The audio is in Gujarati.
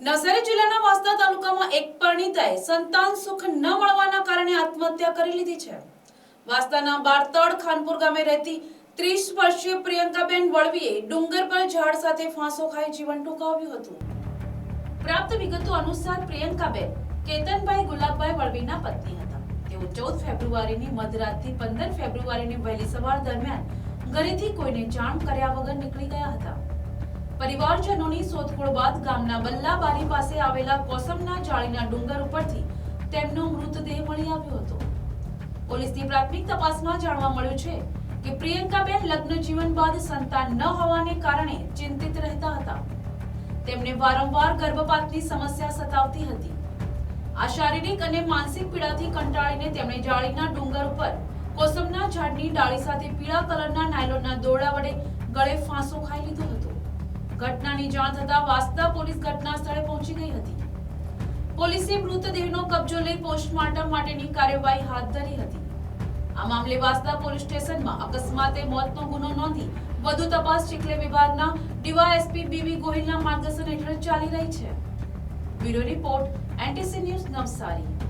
નવસારી જિલ્લાના વાંસદા તાલુકામાં એક પરિણીતાએ સંતાન સુખ ન મળવાના કારણે આત્મહત્યા કરી લીધી છે. વાંસદાના બારતળ ખાનપુર ગામે રહેતી ત્રીસ વર્ષીય પ્રિયંકાબેન વળવીએ ડુંગર પર ઝાડ સાથે ફાંસો ખાઈ જીવન ટૂંકાવ્યું હતું. પ્રાપ્ત વિગતો અનુસાર પ્રિયંકાબેન કેતનભાઈ ગુલાબભાઈ વળવીના પત્ની હતા. તેઓ ચૌદ ફેબ્રુઆરીની મધરાતથી પંદર ફેબ્રુઆરીની વહેલી સવાર દરમિયાન ઘરેથી કોઈને જાણ કર્યા વગર નીકળી ગયા હતા. પરિવારજનોની શોધખોળ બાદ ગામના બલ્લાબારી પાસે આવેલા કોસમના જાળીના ડુંગર ઉપરથી તેમનો મૃતદેહ મળી આવ્યો હતો. પોલીસની પ્રાથમિક તપાસમાં જાણવા મળ્યું છે કે પ્રિયંકાબેન લગ્ન જીવન બાદ સંતાન ન હોવાને કારણે ચિંતિત રહેતા હતા. તેમને વારંવાર ગર્ભપાતની સમસ્યા સતાવતી હતી. આ શારીરિક અને માનસિક પીડાથી કંટાળીને તેમણે જાળીના ડુંગર ઉપર કોસમના ઝાડની ડાળી સાથે પીળા કલરના નાયલોનના દોરડા વડે ગળે ફાંસો ખાઈ લીધો હતો. ઘટનાની જાણ થતાં વાસ્તા પોલીસ ઘટના સ્થળે પહોંચી ગઈ હતી. પોલીસે મૃતદેહનો કબજો લઈ પોસ્ટમોર્ટમ માટેની કાર્યવાહી હાથ ધરી હતી. આ મામલે વાસ્તા પોલીસ સ્ટેશનમાં અકસ્માતે મોતનો ગુનો નોંધી વધુ તપાસ ચીખલે વિભાગના ડીવાયએસપી બીવી ગોહિલના માર્ગદર્શન હેઠળ ચાલી રહી છે. Bureau report, NTC news Navsari.